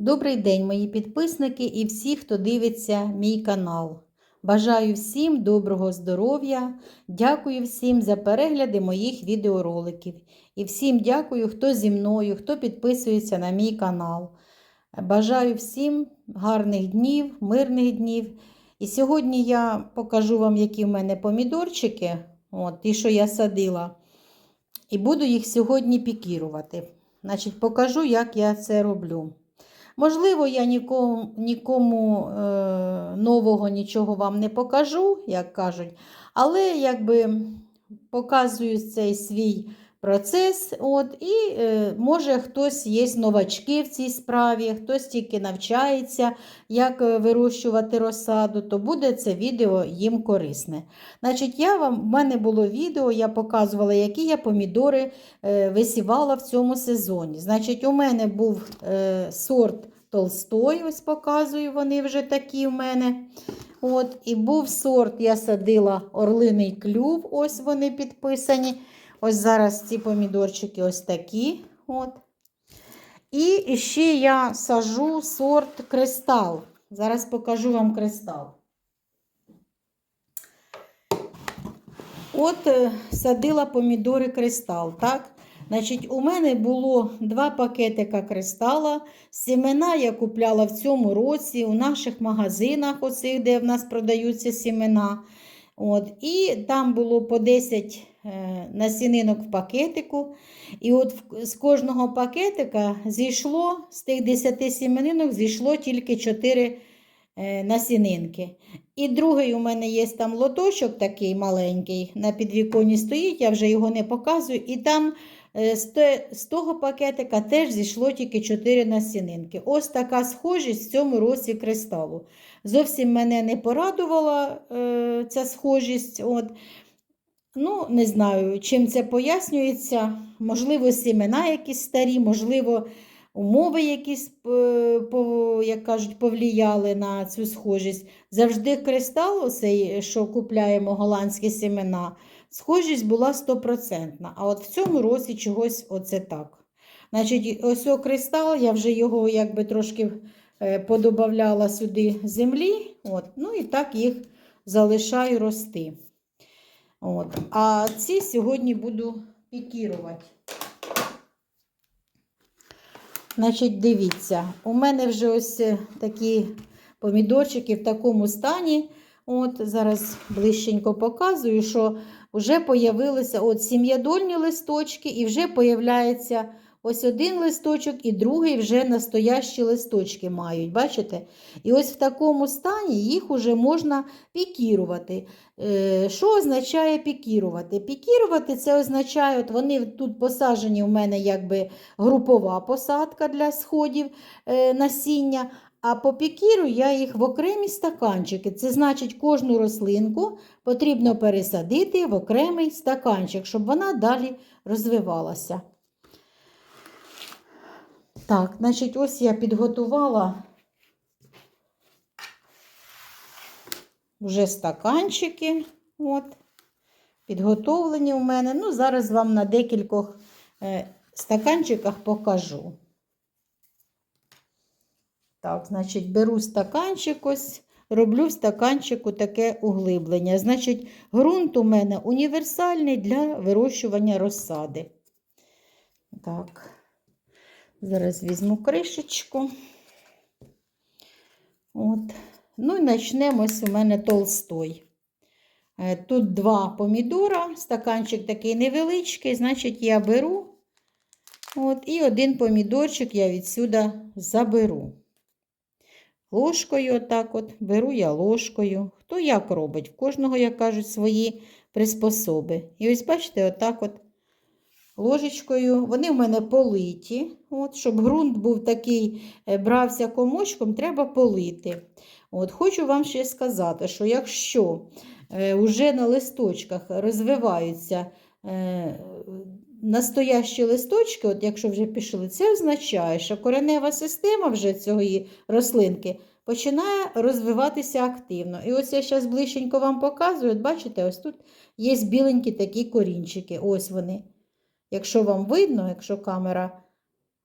Добрий день, мої підписники і всі, хто дивиться мій канал. Бажаю всім доброго здоров'я. Дякую всім за перегляди моїх відеороликів. І всім дякую, хто зі мною, хто підписується на мій канал. Бажаю всім гарних днів, мирних днів. І сьогодні я покажу вам, які в мене помідорчики, от, ті, що я садила. І буду їх сьогодні пікірувати. Значить, покажу, як я це роблю. Можливо, я нікому, нікому е, нового нічого вам не покажу, як кажуть, але якби показую цей свій процес. От, І е, може хтось є новачки в цій справі, хтось тільки навчається, як е, вирощувати розсаду, то буде це відео їм корисне. Значить, я вам, в мене було відео, я показувала, які я помідори е, висівала в цьому сезоні. Значить, у мене був е, сорт Толстой, ось показую, вони вже такі в мене. От, І був сорт, я садила орлиний клюв, ось вони підписані. Ось зараз ці помідорчики ось такі. От. І ще я сажу сорт кристал. Зараз покажу вам кристал. От е, садила помідори кристал, так? Значить, у мене було два пакетика кристала. Сімена я купляла в цьому році у наших магазинах, оцих, де в нас продаються сімена. От, І там було по 10 е, насінинок в пакетику. І от з кожного пакетика зійшло, з тих 10 сіменинок зійшло тільки 4 е, насінинки. І другий у мене є там лоточок такий маленький, на підвіконі стоїть, я вже його не показую. І там е, з того пакетика теж зійшло тільки 4 насінинки. Ось така схожість в цьому році кристалу. Зовсім мене не порадувала е, ця схожість. Ну, Не знаю, чим це пояснюється. Можливо, сімена якісь старі, можливо, умови якісь, як кажуть, повлияли на цю схожість. Завжди кристал, оцей, що купляємо голландські сімена, схожість була стопроцентна. А от в цьому році чогось оце так. Значить, ось о кристал, я вже його якби трошки подобавляла сюди землі. От, Ну і так їх залишаю рости. От. А ці сьогодні буду пікірувати. Значить, дивіться, у мене вже ось такі помідорчики в такому стані. От, Зараз ближченько показую, що вже появилися от сім'ядольні листочки, і вже появляється ось один листочок, і другий вже настоящі листочки мають. Бачите? І ось в такому стані їх вже можна пікірувати. Е, що означає пікірувати? Пікірувати це означає, от вони тут посаджені у мене якби групова посадка для сходів е, насіння. А по пікіру я їх в окремі стаканчики. Це значить, кожну рослинку потрібно пересадити в окремий стаканчик, щоб вона далі розвивалася. Так, значить, ось я підготувала вже стаканчики. От, підготовлені у мене. Ну, зараз вам на декількох е, стаканчиках покажу. Так, значить, беру стаканчик ось, роблю в стаканчику таке углиблення. Значить, ґрунт у мене універсальний для вирощування розсади. Так, зараз візьму кришечку. От. Ну і почнемо ось у мене толстой. Е, тут два помідора, стаканчик такий невеличкий, значить, я беру. От, І один помідорчик я відсюди заберу. Ложкою, отак от, беру я ложкою. Хто як робить? В кожного, як кажуть, свої приспособи. І ось, бачите, отак от ложечкою. Вони в мене политі. От, Щоб ґрунт був такий, е, брався комочком, треба полити. От, Хочу вам ще сказати, що якщо е, вже на листочках розвиваються е, настоящі листочки, от якщо вже пішли, це означає, що коренева система вже цієї рослинки починає розвиватися активно. І ось я зараз ближченько вам показую, от бачите, ось тут є біленькі такі корінчики. Ось вони. Якщо вам видно, якщо камера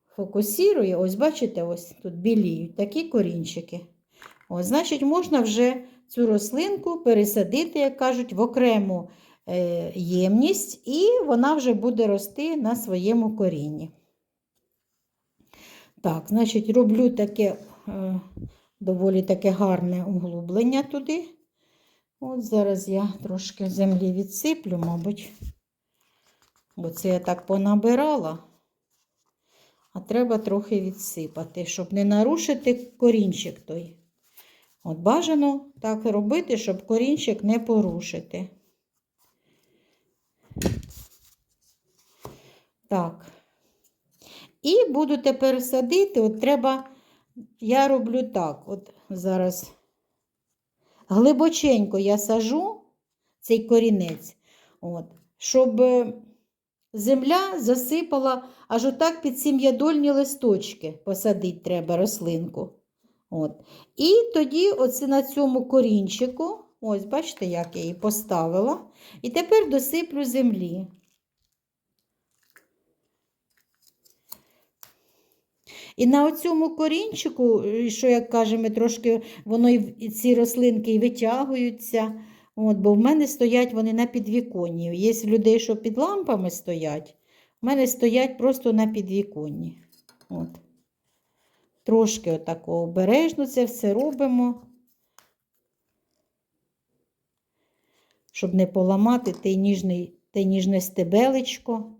фокусує, ось бачите, ось тут біліють такі корінчики. Ось, значить, можна вже цю рослинку пересадити, як кажуть, в окрему е, ємність, і вона вже буде рости на своєму корінні. Так, значить, роблю таке е, доволі таке гарне углублення туди. От зараз я трошки землі відсиплю, мабуть. Бо це я так понабирала. А треба трохи відсипати, щоб не нарушити корінчик той. От бажано так робити, щоб корінчик не порушити. Так. І буду тепер садити. От треба, я роблю так. От зараз глибоченько я сажу цей корінець, от, щоб земля засипала аж отак під сім'ядольні листочки. Посадити треба рослинку. От. І тоді оце на цьому корінчику, ось, бачите, як я її поставила. І тепер досиплю землі. І на оцьому корінчику, що, як кажемо, трошки воно і ці рослинки і витягуються. От, бо в мене стоять вони на підвіконні. Є людей, що під лампами стоять, в мене стоять просто на підвіконні. От. Трошки отако обережно це все робимо, щоб не поламати те ніжний, те ніжне стебелечко.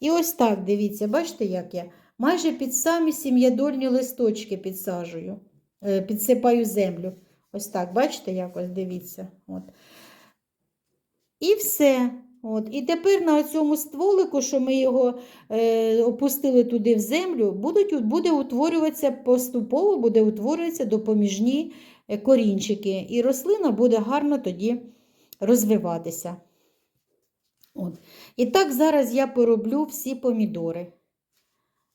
І ось так, дивіться, бачите, як я майже під самі сім'ядольні листочки підсаджую, е, підсипаю землю. Ось так, бачите, як ось дивіться. От. І все. От. І тепер на цьому стволику, що ми його е, опустили туди в землю, будуть, буде утворюватися поступово, буде утворюватися допоміжні е, корінчики. І рослина буде гарно тоді розвиватися. От. І так зараз я пороблю всі помідори.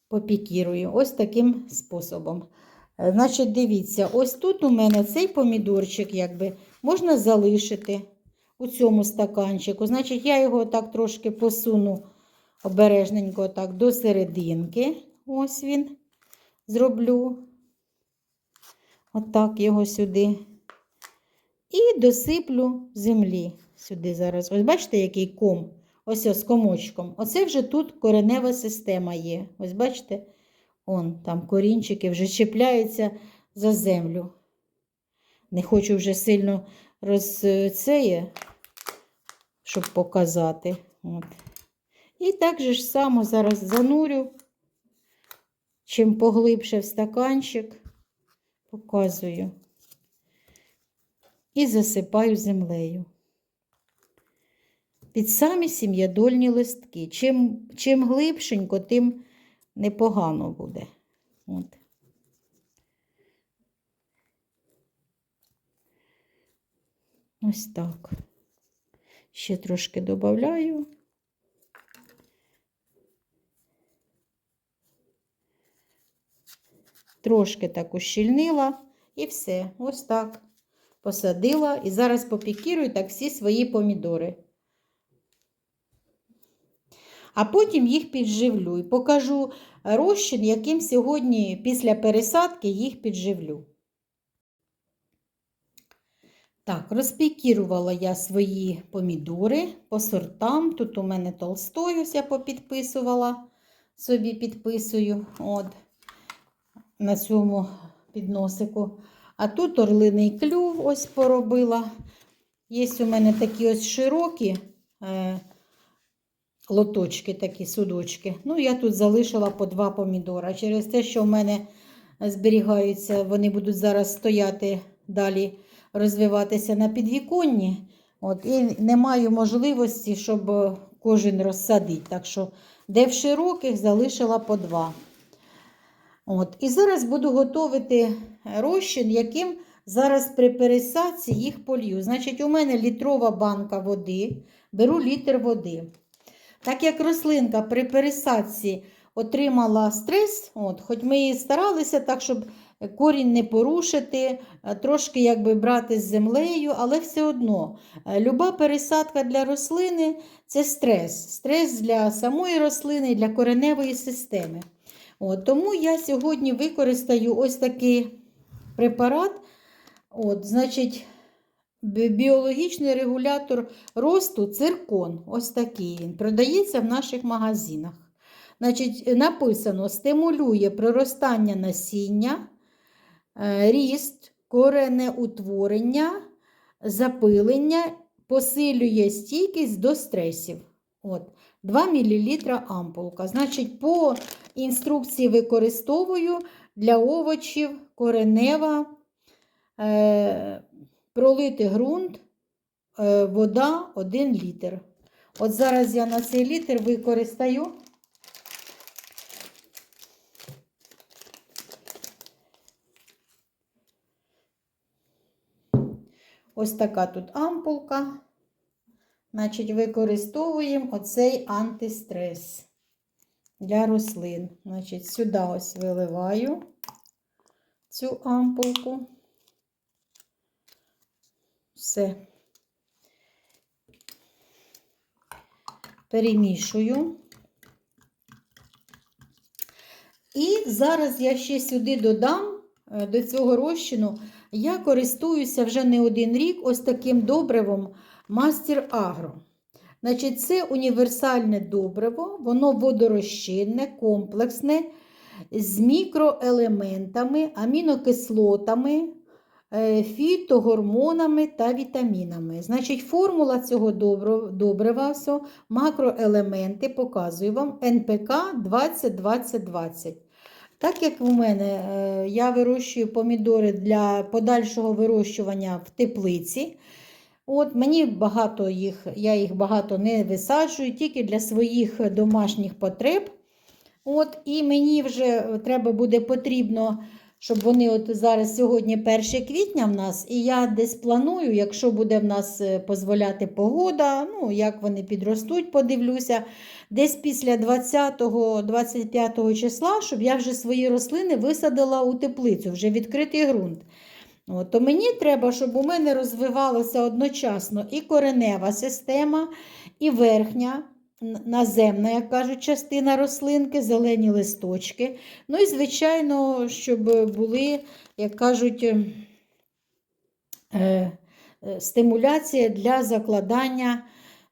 Попікірую ось таким способом. Е, Значить, дивіться, ось тут у мене цей помідорчик якби, можна залишити у цьому стаканчику. Значить, я його так трошки посуну обережненько так до серединки. Ось він зроблю. Отак його сюди. І досиплю землі сюди зараз. Ось бачите, який ком? Ось ось з комочком. Оце вже тут коренева система є. Ось бачите? Он там корінчики вже чіпляються за землю. Не хочу вже сильно розцеє, щоб показати. От. І так же ж само зараз занурю, чим поглибше в стаканчик, показую. І засипаю землею. Під самі сім'ядольні листки. Чим, чим глибшенько, тим непогано буде. От. Ось так. Ще трошки додаю. Трошки так ущільнила і все. Ось так. Посадила і зараз попікірую так всі свої помідори. А потім їх підживлю і покажу розчин, яким сьогодні після пересадки їх підживлю. Так, розпікірувала я свої помідори по сортам. Тут у мене толстой, ось я попідписувала, собі підписую от, на цьому підносику. А тут орлиний клюв ось поробила. Є у мене такі ось широкі е, лоточки, такі судочки. Ну, я тут залишила по два помідора. Через те, що в мене зберігаються, вони будуть зараз стояти далі розвиватися на підвіконні. От, І не маю можливості, щоб кожен розсадити. Так що, де в широких, залишила по два. От, І зараз буду готувати розчин, яким зараз при пересадці їх полью. Значить, у мене літрова банка води, беру літр води. Так як рослинка при пересадці отримала стрес, от, хоч ми і старалися так, щоб корінь не порушити, трошки якби брати з землею, але все одно люба пересадка для рослини це стрес. Стрес для самої рослини для кореневої системи. От, тому я сьогодні використаю ось такий препарат. От, значить, біологічний регулятор росту циркон. Ось такий він. Продається в наших магазинах. Значить, написано: стимулює проростання насіння, е, ріст, коренеутворення, запилення, посилює стійкість до стресів. От, 2 мл ампулка. Значить, по інструкції використовую для овочів коренева, е, пролити ґрунт, е, вода 1 літр. От зараз я на цей літр використаю. Ось така тут ампулка. Значить, використовуємо оцей антистрес для рослин. Значить, сюди ось виливаю цю ампулку. Все. Перемішую. І зараз я ще сюди додам е, до цього розчину. Я користуюся вже не один рік ось таким добривом Мастер Агро. Значить, це універсальне добриво, воно водорозчинне, комплексне, з мікроелементами, амінокислотами, фітогормонами та вітамінами. Значить, формула цього добрива, макроелементи, показую вам НПК 20-20-20. Так як в мене е, я вирощую помідори для подальшого вирощування в теплиці. От Мені багато їх, я їх багато не висаджую, тільки для своїх домашніх потреб. От, І мені вже треба буде потрібно, щоб вони от зараз сьогодні 1 квітня в нас, і я десь планую, якщо буде в нас е, дозволяти погода, ну, як вони підростуть, подивлюся, десь після 20-25 числа, щоб я вже свої рослини висадила у теплицю, вже відкритий ґрунт. От, то мені треба, щоб у мене розвивалася одночасно і коренева система, і верхня, наземна, як кажуть, частина рослинки, зелені листочки. Ну і, звичайно, щоб були, як кажуть, е, е, стимуляція для закладання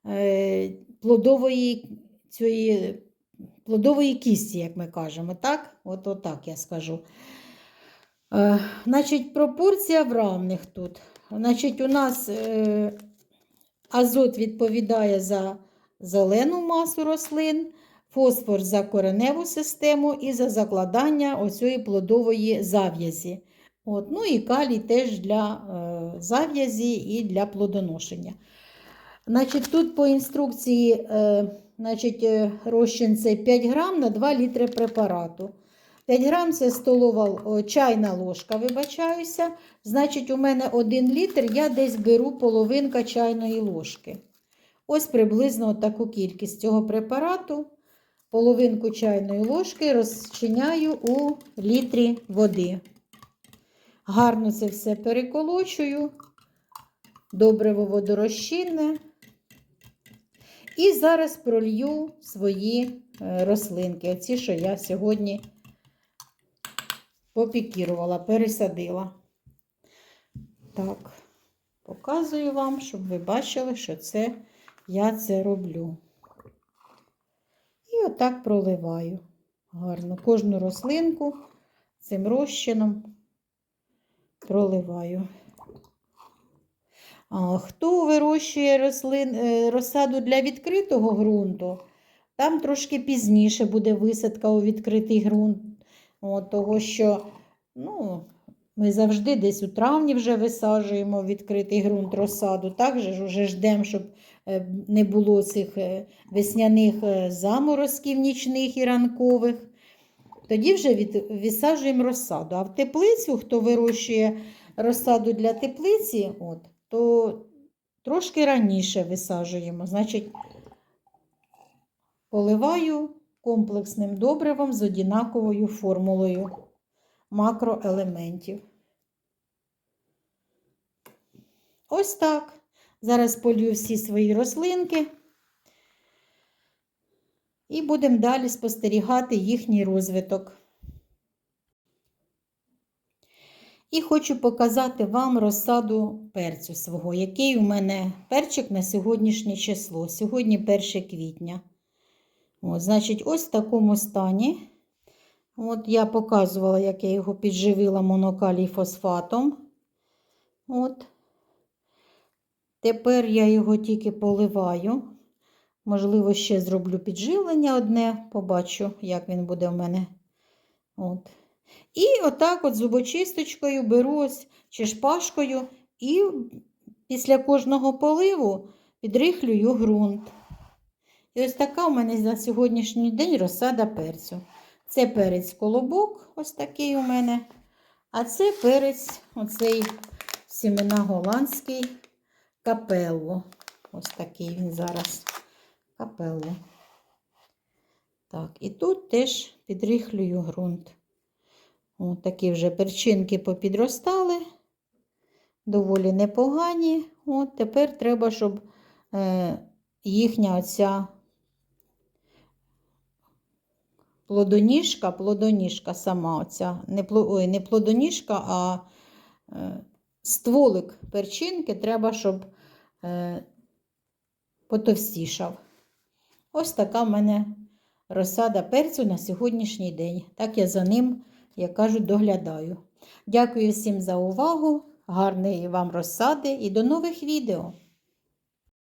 е, плодової, цієї, плодової кісті, як ми кажемо. Так? От, от так я скажу. Значить, пропорція в равних тут. Значить, у нас азот відповідає за зелену масу рослин, фосфор за кореневу систему і за закладання оцієї плодової зав'язі. От, ну і калій теж для е, зав'язі і для плодоношення. Значить, тут по інструкції е, значить, е, розчин це 5 грам на 2 літри препарату. 5 грам це столова о, чайна ложка, вибачаюся. Значить, у мене 1 літр, я десь беру половинка чайної ложки. Ось приблизно таку кількість цього препарату. Половинку чайної ложки розчиняю у літрі води. Гарно це все переколочую, добриво водорозчинне. І зараз пролью свої е, рослинки. Оці, що я сьогодні попікірувала, пересадила. Так, показую вам, щоб ви бачили, що це я це роблю. І отак проливаю гарно. Кожну рослинку цим розчином проливаю. А хто вирощує рослин, е, розсаду для відкритого ґрунту, там трошки пізніше буде висадка у відкритий ґрунт. От, того, що ну, ми завжди десь у травні вже висаджуємо відкритий ґрунт розсаду. Так же ж уже ждемо, щоб не було цих е, весняних е, заморозків нічних і ранкових. Тоді вже від, відсаджуємо розсаду. А в теплицю, хто вирощує розсаду для теплиці, от, то трошки раніше висаджуємо. Значить, поливаю комплексним добривом з однаковою формулою макроелементів. Ось так. Зараз полью всі свої рослинки. І будемо далі спостерігати їхній розвиток. І хочу показати вам розсаду перцю свого, який у мене перчик на сьогоднішнє число. Сьогодні 1 квітня. От, значить, ось в такому стані. От я показувала, як я його підживила монокалій фосфатом. От. Тепер я його тільки поливаю. Можливо, ще зроблю підживлення одне, побачу, як він буде в мене. От. І отак от зубочисточкою беру чи шпажкою і після кожного поливу підрихлюю ґрунт. І ось така у мене на сьогоднішній день розсада перцю. Це перець колобок, ось такий у мене. А це перець, оцей сімена голландський капелло. Ось такий він зараз. Капелло. Так, і тут теж підрихлюю ґрунт. Ось такі вже перчинки попідростали, доволі непогані. От тепер треба, щоб е, їхня оця плодоніжка, плодоніжка сама оця, не, ой, не плодоніжка, а е, стволик перчинки треба, щоб потовстішав. Ось така в мене розсада перцю на сьогоднішній день. Так я за ним, як кажуть, доглядаю. Дякую всім за увагу, гарної вам розсади і до нових відео!